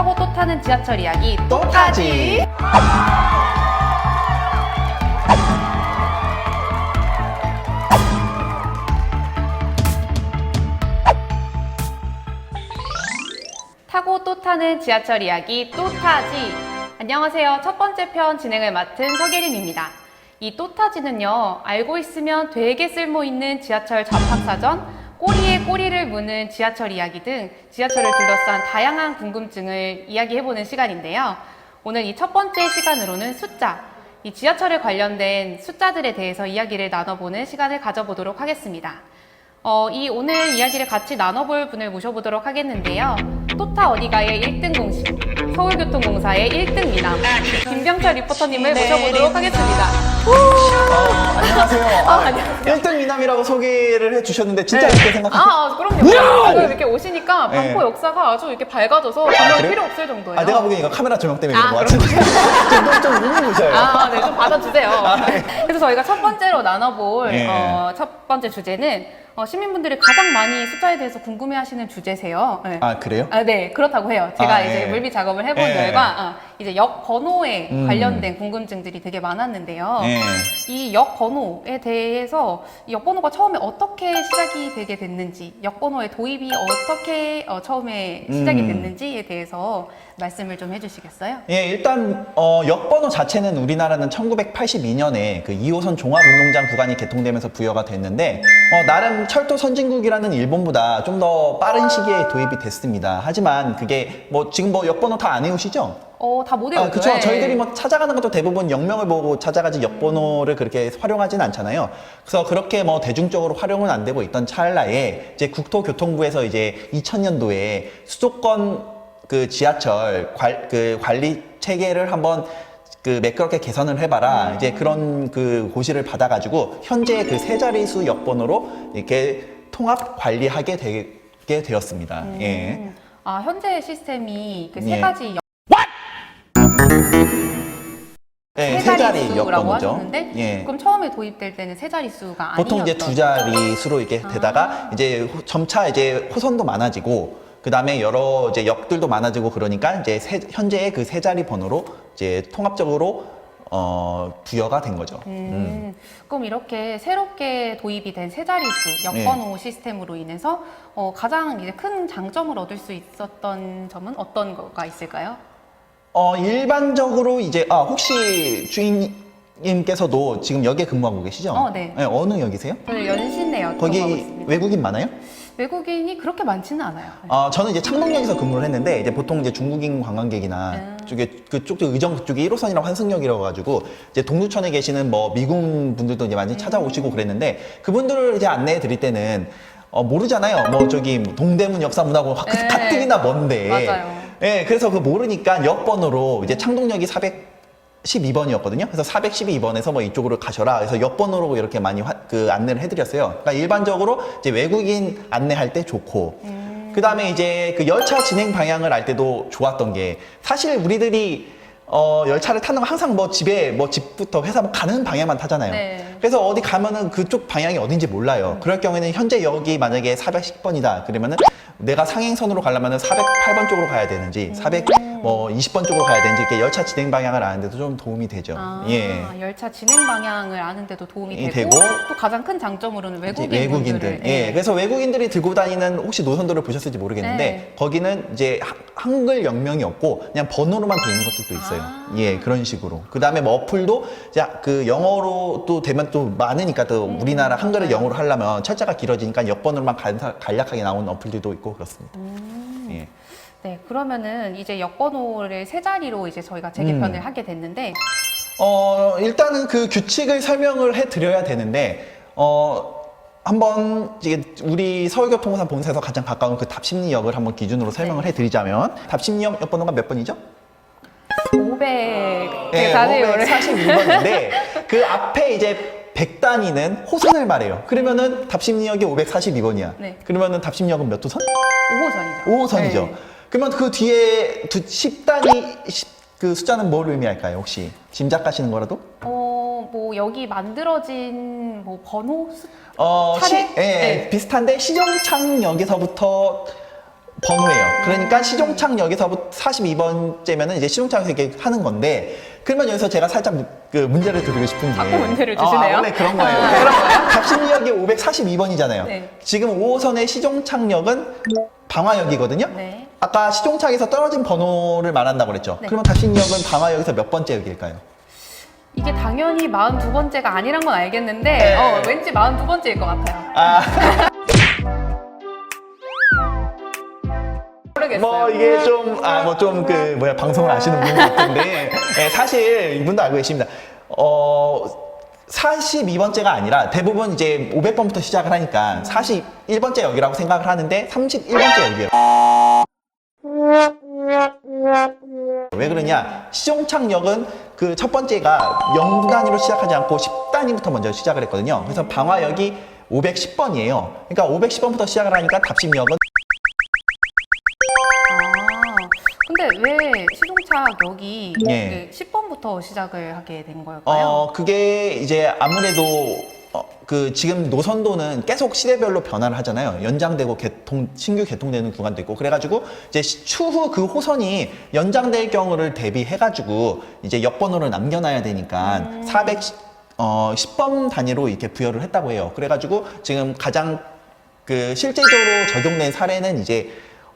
타고 또 타는 지하철 이야기 또 타지. 타고 또 타는 지하철 이야기 또 타지. 안녕하세요. 첫 번째 편 진행을 맡은 서계림입니다. 이 또 타지는요, 알고 있으면 되게 쓸모 있는 지하철 잡학사전, 꼬리에 꼬리를 무는 지하철 이야기 등 지하철을 둘러싼 다양한 궁금증을 이야기해보는 시간인데요. 오늘 이 첫 번째 시간으로는 숫자, 이 지하철에 관련된 숫자들에 대해서 이야기를 나눠보는 시간을 가져보도록 하겠습니다. 어, 이 오늘 이야기를 같이 나눠볼 분을 모셔보도록 하겠는데요. 또타 어디가의 1등 공신, 서울교통공사의 1등 미남, 김병철 리포터님을 모셔보도록 하겠습니다. 어, 안녕하세요. 아, 안녕하세요. 1등 미남이라고 소개를 해주셨는데 진짜 네. 이렇게 생각하세요? 아, 그럼요. 지금 이렇게 오시니까 네. 방포 역사가 아주 이렇게 밝아져서 정말 그래요? 필요 없을 정도예요. 아, 내가 보기엔 이거 카메라 조명 때문에 아, 그런 것 같은데. 좀, 좀 눈부셔요. 아, 네, 좀 받아주세요. 그래서 저희가 첫 번째로 나눠볼 네. 어, 첫 번째 주제는 어, 시민분들이 가장 많이 숫자에 대해서 궁금해하시는 주제세요. 네. 아, 그래요? 아, 네, 그렇다고 해요. 제가 아, 이제 예. 물리 작업을 해본 예. 결과 어, 이제 역 번호에 음. 관련된 궁금증들이 되게 많았는데요. 네. 이역 번호에 대해서 이역 번호가 처음에 어떻게 시작이 되게 됐는지, 역 번호의 도입이 어떻게 어, 처음에 시작이 음. 됐는지에 대해서 말씀을 좀 해주시겠어요? 예, 일단 어, 역 번호 자체는 우리나라는 1982년에 그 2호선 종합운동장 구간이 개통되면서 부여가 됐는데 어, 나름 철도 선진국이라는 일본보다 좀 더 빠른 시기에 도입이 됐습니다. 하지만 그게 뭐 지금 뭐 역번호 다 안 외우시죠? 어, 다 못 외워요. 아, 그쵸. 저희들이 뭐 찾아가는 것도 대부분 역명을 보고 찾아가지 역번호를 그렇게 활용하진 않잖아요. 그래서 그렇게 뭐 대중적으로 활용은 안 되고 있던 찰나에 이제 국토교통부에서 이제 2000년도에 수도권 그 지하철 관, 그 관리 체계를 한번 그 매끄럽게 개선을 해봐라. 이제 그런 그 고시를 받아가지고 현재 그 세 자릿수 역번호로 이렇게 통합 관리하게 되게 되었습니다. 예. 음. 아, 현재 시스템이 그 세 예. 가지 역, 네, 세세 자리 자릿수라고 역번호죠. 하셨는데 예. 그럼 처음에 도입될 때는 세 자릿수가 아니었던 보통 이제 두 자리 수로 이렇게 되다가 이제 호- 점차 이제 호선도 많아지고 그 다음에 여러 이제 역들도 많아지고 그러니까 이제 세- 현재의 그 세 자리 번호로 이제 통합적으로 어 부여가 된 거죠. 음, 그럼 이렇게 새롭게 도입이 된 세 자릿수 네. 역번호 시스템으로 인해서 어, 가장 이제 큰 장점을 얻을 수 있었던 점은 어떤 거가 있을까요? 어 일반적으로 이제 아 혹시 주인님께서도 지금 역에 근무하고 계시죠? 어, 네. 어느 역이세요? 저는 연신내역 거기 있습니다. 외국인 많아요? 외국인이 그렇게 많지는 않아요. 어, 저는 이제 창동역에서 근무를 했는데 이제 보통 이제 중국인 관광객이나 음. 쪽에 그쪽 쪽 의정 그쪽이 1호선이랑 환승역이라고 가지고 이제 동두천에 계시는 뭐 미군 분들도 이제 음. 많이 찾아오시고 그랬는데 그분들을 이제 안내해 드릴 때는 어, 모르잖아요. 뭐 저기 뭐 동대문 역사문화고 가- 네. 가뜩이나 먼데. 맞아요. 예, 그래서 그 모르니까 역 번호로 이제 창동역이 412번이었거든요. 그래서 412번에서 뭐 이쪽으로 가셔라. 그래서 역번호로 이렇게 많이 화- 그 안내를 해드렸어요. 그러니까 일반적으로 이제 외국인 안내할 때 좋고, 그 다음에 이제 그 열차 진행 방향을 알 때도 좋았던 게 사실 우리들이 어, 열차를 타는 거 항상 뭐 집에 뭐 집부터 회사 뭐 가는 방향만 타잖아요. 네. 그래서 어디 가면은 그쪽 방향이 어딘지 몰라요. 그럴 경우에는 현재 역이 만약에 410번이다. 그러면은 내가 상행선으로 가려면은 408번 쪽으로 가야 되는지, 420번 쪽으로 가야 되는지 이렇게 열차 진행 방향을 아는데도 좀 도움이 되죠. 아, 예. 열차 진행 방향을 아는데도 도움이 이 되고, 되고, 또 가장 큰 장점으로는 외국인 외국인들. 분들을, 예. 그래서 외국인들이 들고 다니는 혹시 노선도를 보셨을지 모르겠는데 네. 거기는 이제 하- 한글 영명이 없고 그냥 번호로만 돼 있는 것들도 있어요. 아. 예, 그런 식으로. 그다음에 뭐 어플도 이제 그 영어로 또 되면 또 많으니까 또 우리나라 한글을 음, 맞아요. 영어로 하려면 철자가 길어지니까 역번호로만 간사- 간략하게 나오는 어플들도 있고 그렇습니다. 음. 예. 네, 그러면은 이제 역번호를 세 자리로 이제 저희가 재개편을 음. 하게 됐는데, 어, 일단은 그 규칙을 설명을 해 드려야 되는데, 어, 한번 이제 우리 서울교통공사 본사에서 가장 가까운 그 답심리역을 한번 기준으로 설명을 해 드리자면, 답심리역 역번호가 몇 번이죠? 500, 네, 네, 자세요를 542번인데, 그 앞에 이제 100단위는 호선을 말해요. 그러면은 답심리역이 542번이야. 네. 그러면은 답심리역은 몇 호선? 5호선이죠. 5호선이죠. 그러면 그 뒤에 두 10단위, 그 숫자는 뭘 의미할까요, 혹시? 짐작하시는 거라도? 어, 뭐 여기 만들어진 뭐 번호 수... 어, 시, 차례? 예, 네. 비슷한데 시정창역에서부터 번호예요. 그러니까 시종창역에서부터 42번째면은 이제 시종창에서 이렇게 하는 건데 그러면 여기서 제가 살짝 무- 그 문제를 드리고 싶은 게 자꾸 문제를 아, 주시네요. 원래 그런 거예요. 갑신역이 542번이잖아요. 네. 지금 5호선의 시종창역은 방화역이거든요. 네. 아까 시종창에서 떨어진 번호를 말한다고 그랬죠. 네. 그러면 갑신역은 방화역에서 몇 번째 역일까요? 이게 당연히 42번째가 아니란 건 알겠는데 네. 어, 왠지 42번째일 것 같아요. 아, 모르겠어요. 뭐 이게 좀 아 뭐 좀 그 뭐야 방송을 아시는 분이 같은데 예, 사실 이분도 알고 계십니다. 어 42번째가 아니라 대부분 이제 500번부터 시작을 하니까 41번째 역이라고 생각을 하는데 31번째 역이에요. 왜 그러냐? 시종창역은 그 첫 번째가 0 단위로 시작하지 않고 10 단위부터 먼저 시작을 했거든요. 그래서 방화역이 510번이에요. 그러니까 510번부터 시작을 하니까 답심역은 아, 근데 왜 시종착역이 예. 10번부터 시작을 하게 된 걸까요? 어, 그게 이제 아무래도 어, 그 지금 노선도는 계속 시대별로 변화를 하잖아요. 연장되고 개통 신규 개통되는 구간도 있고 그래가지고 이제 시- 추후 그 호선이 연장될 경우를 대비해가지고 이제 역번호를 남겨놔야 되니까 400 어, 10번 단위로 이렇게 부여를 했다고 해요. 그래가지고 지금 가장 그 실제적으로 적용된 사례는 이제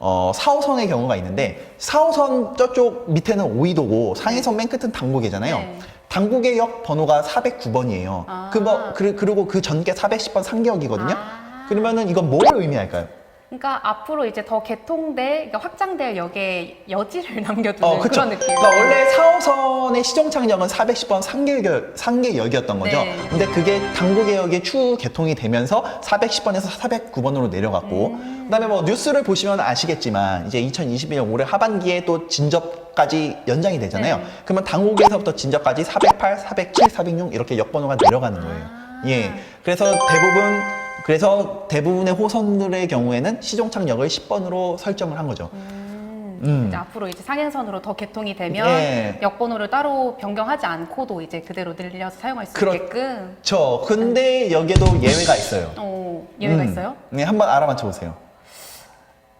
어, 4호선의 경우가 있는데 4호선 저쪽 밑에는 5위도고 상해선 맨 끝은 당국이잖아요. 네. 당국의 역 번호가 409번이에요. 아. 그 뭐, 그, 그리고 그 전께 410번 상계역이거든요. 아. 그러면은 이건 뭘 의미할까요? 그러니까 앞으로 이제 더 개통될, 그러니까 확장될 역에 여지를 남겨두는 어, 그쵸. 그런 느낌. 그러니까 원래 4호선의 시종창역은 410번 상계역, 상계역이었던 거죠. 네. 근데 그게 당국개역이 추후 개통이 되면서 410번에서 409번으로 내려갔고, 음. 그 다음에 뭐 뉴스를 보시면 아시겠지만, 이제 2021년 올해 하반기에 또 진접 까지 연장이 되잖아요. 네. 그러면 당국에서부터 진접까지 408, 407, 406 이렇게 역번호가 내려가는 거예요. 아. 예. 그래서 대부분, 그래서 대부분의 호선들의 경우에는 시종창역을 10번으로 설정을 한 거죠. 음, 음. 이제 앞으로 이제 상행선으로 더 개통이 되면 예. 역번호를 따로 변경하지 않고도 이제 그대로 늘려서 사용할 수 그렇- 있게끔. 저 근데 여기에도 예외가 있어요. 어, 예외가 음. 있어요? 네, 한번 알아맞혀 보세요.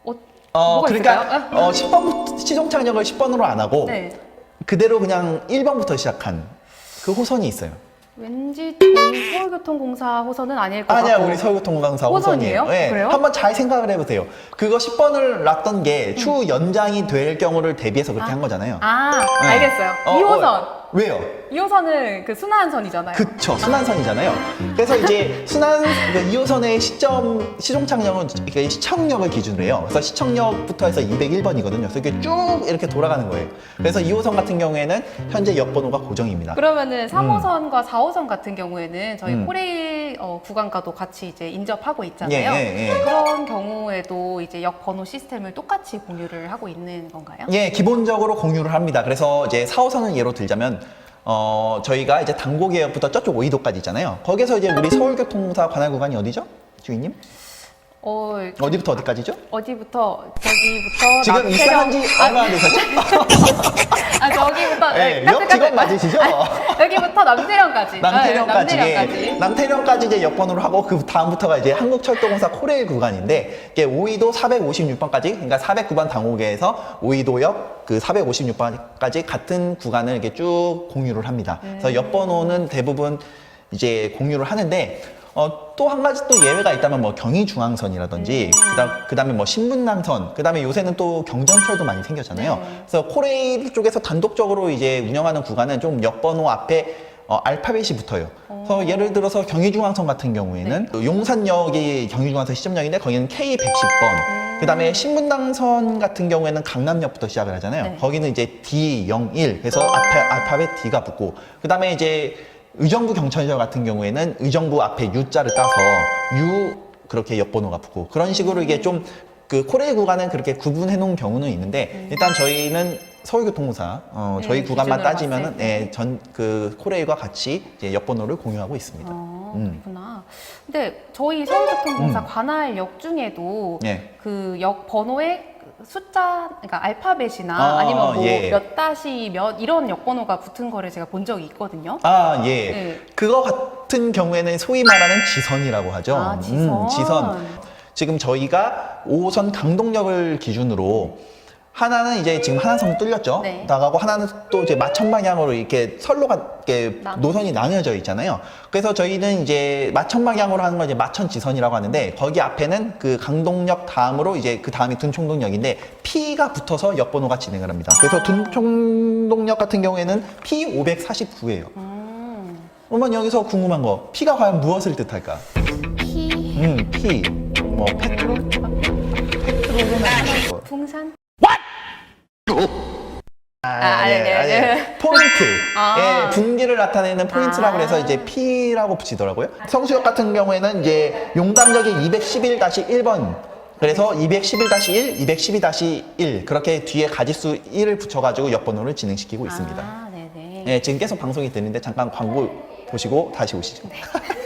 어, 어, 뭐가 그러니까 있을까요? 어, 10번 시종창역을 10번으로 안 하고 네. 그대로 그냥 1번부터 시작한 그 호선이 있어요. 왠지 저희 서울교통공사 호선은 아닐 것 아니야, 같고. 우리 서울교통공사 호선이에요? 호선이에요. 예, 그래요? 한번 잘 생각을 해보세요. 그거 10번을 놨던 게 음. 추후 연장이 될 경우를 대비해서 그렇게 한 거잖아요. 아, 네. 알겠어요. 어, 2호선. 어, 왜요? 2호선은 그 순환선이잖아요. 그쵸 순환선이잖아요. 그래서 이제 순환 그 2호선의 시점 시종창역은 이게 시청역을 기준으로 해요. 그래서 시청역부터 해서 201번이거든요. 그래서 이게 쭉 이렇게 돌아가는 거예요. 그래서 2호선 같은 경우에는 현재 역 번호가 고정입니다. 그러면은 3호선과 4호선 같은 경우에는 저희 음. 코레일 어, 구간과도 같이 이제 인접하고 있잖아요. 예, 예, 예. 그런 경우에도 이제 역 번호 시스템을 똑같이 공유를 하고 있는 건가요? 예, 기본적으로 공유를 합니다. 그래서 이제 4호선을 예로 들자면 어, 저희가 이제 당고개역부터 저쪽 오이도까지 있잖아요. 거기서 이제 우리 서울교통사 관할 구간이 어디죠? 주인님? 어, 어디부터 어디까지죠? 어디부터 저기부터 지금 남태령- 입사한 지 얼마 안 되셨죠? 아 저기부터 예, 네, 역 직원. 맞으시죠? 아, 여기부터 남태령까지. 남태령까지, 네, 남태령까지. 남태령까지 이제 역번호로 하고 그 다음부터가 이제 한국철도공사 코레일 구간인데 이게 오이도 456번까지 그러니까 409번 당호계에서 오이도역 그 456번까지 같은 구간을 이렇게 쭉 공유를 합니다. 그래서 역번호는 대부분 이제 공유를 하는데 어, 또 한 가지 또 예외가 있다면 뭐 경의중앙선이라든지 그다음 그다음에 뭐 신분당선 그다음에 요새는 또 경전철도 많이 생겼잖아요. 네. 그래서 코레일 쪽에서 단독적으로 이제 운영하는 구간은 좀 역번호 앞에 어, 알파벳이 붙어요. 그래서 예를 들어서 경의중앙선 같은 경우에는 그 용산역이 경의중앙선 시점역인데 거기는 K110번. 그다음에 신분당선 같은 경우에는 강남역부터 시작을 하잖아요. 네. 거기는 이제 D01 그래서 앞에 알파벳 D가 붙고 그다음에 이제 의정부 경찰서 같은 경우에는 의정부 앞에 U자를 따서 U 그렇게 역번호가 붙고 그런 식으로 이게 좀 그 코레일 구간은 그렇게 구분해 놓은 경우는 있는데 일단 저희는 서울교통공사 어, 저희 음, 구간만 따지면은 봤을 때. 예, 전그 코레일과 같이 이제 역번호를 공유하고 있습니다. 어, 음. 그렇구나. 근데 저희 서울교통공사 관할 역 중에도 예. 그역 번호에 숫자, 그러니까 알파벳이나 아, 아, 니면 뭐 예. 몇 다시 몇 이런 역 번호가 붙은 거를 제가 본 적이 있거든요. 아, 예. 네. 그거 같은 경우에는 소위 말하는 지선이라고 하죠. 아, 지선. 음, 지선. 지금 저희가 5호선 강동역을 기준으로 하나는 이제 지금 하나선 뚫렸죠. 네. 나가고 하나는 또 이제 마천 방향으로 이렇게 선로가 이렇게 나- 노선이 나뉘어져 있잖아요. 그래서 저희는 이제 마천 방향으로 하는 건 이제 마천 지선이라고 하는데 거기 앞에는 그 강동역 다음으로 이제 그 다음이 둔총동역인데 P가 붙어서 역번호가 진행을 합니다. 그래서 아. 둔총동역 같은 경우에는 P 549예요. 음, 그러면 여기서 궁금한 거 P가 과연 무엇을 뜻할까? 피, 음, P 뭐 페트로 페트로는 뭐 풍산? 아, 아, 네, 네, 네. 포인트. 아. 예, 분기를 나타내는 포인트라고 아. 해서 이제 P라고 붙이더라고요. 성수역 같은 경우에는 이제 용담역이 211-1번. 그래서 211-1, 212-1 그렇게 뒤에 가지수 1을 붙여가지고 역번호를 진행시키고 있습니다. 아, 네네. 예, 지금 계속 방송이 되는데 잠깐 광고 보시고 다시 오시죠.